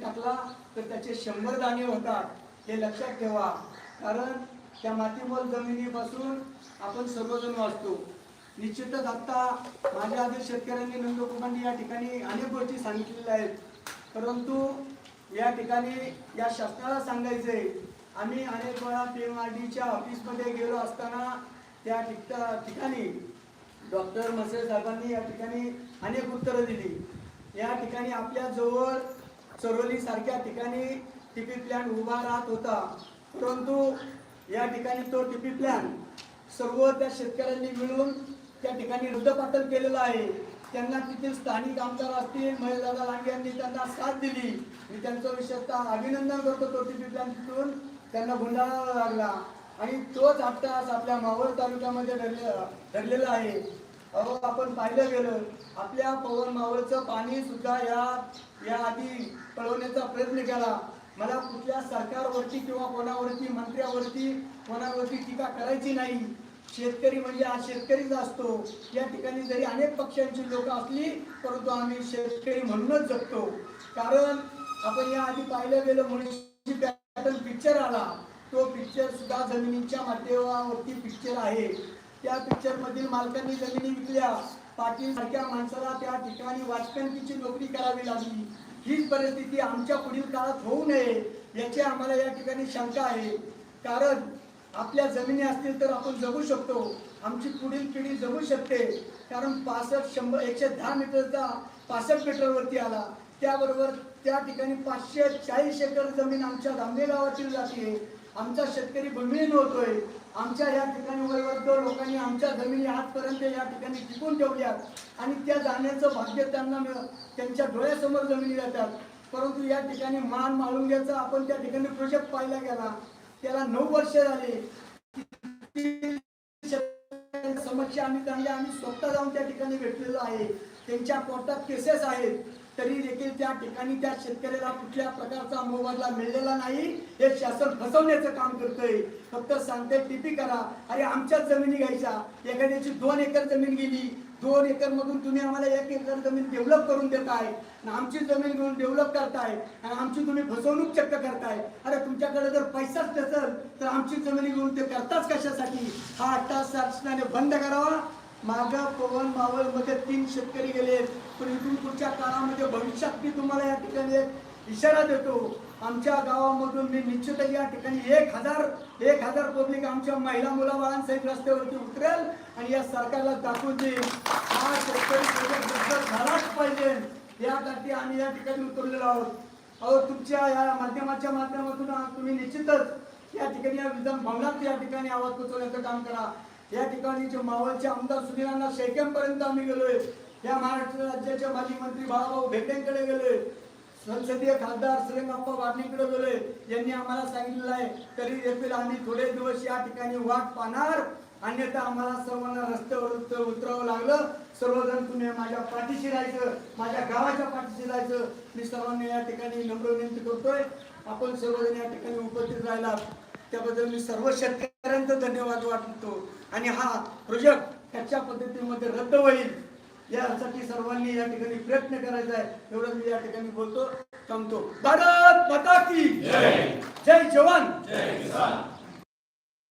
टाकला तर त्याचे शंभर दाणे होतात. हे लक्षात ठेवा. कारण त्या मातीमोल जमिनीपासून आपण सर्वजण वाचतो. निश्चितच आता माझ्या आधी शेतकऱ्यांनी नंदकुमांनी या ठिकाणी अनेक गोष्टी सांगितलेल्या आहेत. परंतु या ठिकाणी या शासनाला सांगायचंय आम्ही अनेक वेळा पी एम आर डीच्या ऑफिसमध्ये गेलो असताना त्या ठिका ठिकाणी डॉक्टर मसे साहेबांनी या ठिकाणी अनेक उत्तरं दिली. या ठिकाणी आपल्या जवळ चरोली सारख्या ठिकाणी टीपी प्लॅन उभा राहत होता. परंतु या ठिकाणी तो टीपी प्लॅन सर्व त्या शेतकऱ्यांनी मिळून त्या ठिकाणी रुद्धपातल केलेला आहे. त्यांना तिथे स्थानिक आमदार असतील महेशदादा लांगे यांनी त्यांना साथ दिली. मी त्यांचं विशेषतः अभिनंदन करतो तो टीपी प्लॅन तिथून. त्यांना गुंडाळावा लागला. आणि तोच अट्टहास आपल्या मावळ तालुक्यामध्ये धरले धरलेला आहे. अहो आपण पाहिलं गेलं. आपल्या पवन मावळचं पाणी सुद्धा या या आधी पळवण्याचा प्रयत्न केला. मला कुठल्या सरकारवरती किंवा कोणावरती मंत्र्यावरती कोणावरती टीका करायची नाही. शेतकरी म्हणजे हा शेतकरीच असतो. या ठिकाणी जरी अनेक पक्षांची लोक असली परंतु आम्ही शेतकरी म्हणूनच जगतो. कारण आपण या आधी पाहिलं गेलं म्हणून पॅटर्न पिक्चर आला. तो पिक्चर सुद्धा जमिनीच्या माध्यमावरती पिक्चर आहे. त्या पिक्चर मधील मालकांनी जमिनी विकल्या. पाटील सारख्या माणसाला त्या ठिकाणी वाचकणकीची नोकरी करावी लागली. हीच परिस्थिती आमच्या पुढील काळात होऊ नये याची आम्हाला या ठिकाणी शंका आहे. कारण आपल्या जमिनी असतील तर आपण जगू शकतो. आमची पुढील पिढी जगू शकते. कारण पासष्ट शंभर एकशे दहा मीटरचा पासष्ट मीटरवरती आला. त्याबरोबर त्या ठिकाणी पाचशे चाळीस एकर जमीन आमच्या धांबे गावातील जाते आमचा शेतकरी भूमिहीन होतोय. आमच्या या ठिकाणी वयवर्ग लोकांनी आमच्या जमिनी आजपर्यंत या ठिकाणी टिकून ठेवल्या आणि त्या जाण्याचं भाग्य त्यांना मिळ त्यांच्या डोळ्यासमोर जमिनी जातात. परंतु या ठिकाणी मान माळुंग्याचा आपण त्या ठिकाणी प्रोजेक्ट पाहिला गेला. त्याला नऊ वर्ष झाले. समस्या आम्ही त्यांना आम्ही स्वतः जाऊन त्या ठिकाणी भेटलेलो आहे. त्यांच्या कोर्टात केसेस आहेत. तरी देखील त्या ठिकाणी त्या शेतकऱ्याला कुठल्या प्रकारचा मोबदला मिळलेला नाही. हे शासन फसवण्याचं काम करतंय. फक्त सांगते टीपी करा. अरे आमच्याच जमिनी घ्यायच्या. एखाद्याची दोन एकर जमीन गेली. दोन एकर मधून तुम्ही आम्हाला एक एकर जमीन डेव्हलप करून देताय. आणि आमची जमीन घेऊन डेव्हलप करताय. आणि आमची तुम्ही फसवणूक चक्क करताय. अरे तुमच्याकडे जर पैसाच नसेल तर आमची जमीन घेऊन ते करताच कशासाठी? हा अट्टा शासनाने बंद करावा. माझ्या पवन मावळमध्ये तीन शेतकरी गेले. पण इथून पुढच्या काळामध्ये भविष्यात मी तुम्हाला या ठिकाणी इशारा देतो. आमच्या गावामधून मी निश्चितच या ठिकाणी एक हजार एक हजार पब्लिक आमच्या महिला मुलाबाळांसहित रस्त्यावरती उतरेल आणि या सरकारला दाखवून देईल. हा शेतकरी झालाच पाहिजे. यासाठी आम्ही या ठिकाणी उतरलेलो आहोत. अहो तुमच्या या माध्यमाच्या माध्यमातून तुम्ही निश्चितच या ठिकाणी या विधान भवनात या ठिकाणी आवाज पोचवण्याचं काम करा. या ठिकाणी जे मावळचे आमदार सुनीलांना शेक्यांपर्यंत आम्ही गेलोय. या महाराष्ट्र राज्याचे माजी मंत्री बाळाभाऊ भेटेंकडे गेलोय. संसदीय खासदार श्रीरंगप्पा वाडणीकडे गेलोय. यांनी आम्हाला सांगितलेलं आहे तरी देखील आम्ही थोडे दिवस या ठिकाणी वाट पाहणार. अन्यथा आम्हाला सर्वांना रस्त्यावर उतरावं लागलं. सर्वजण तुम्ही माझ्या पाठीशी राहायचं माझ्या गावाच्या पाठीशी राहायचं मी सर्वांनी या ठिकाणी नम्र विनंती करतोय. आपण सर्वजण या ठिकाणी उपस्थित राहिला त्याबद्दल मी सर्व शेतकरी धन्यवाद वाटतो. आणि हा प्रोजेक्ट त्याच्या पद्धतीमध्ये रद्द होईल यासाठी सर्वांनी या ठिकाणी प्रयत्न करायचा आहे. एवढं मी या ठिकाणी बोलतो थांबतो. भारत माता की जय जवान. जय किसान.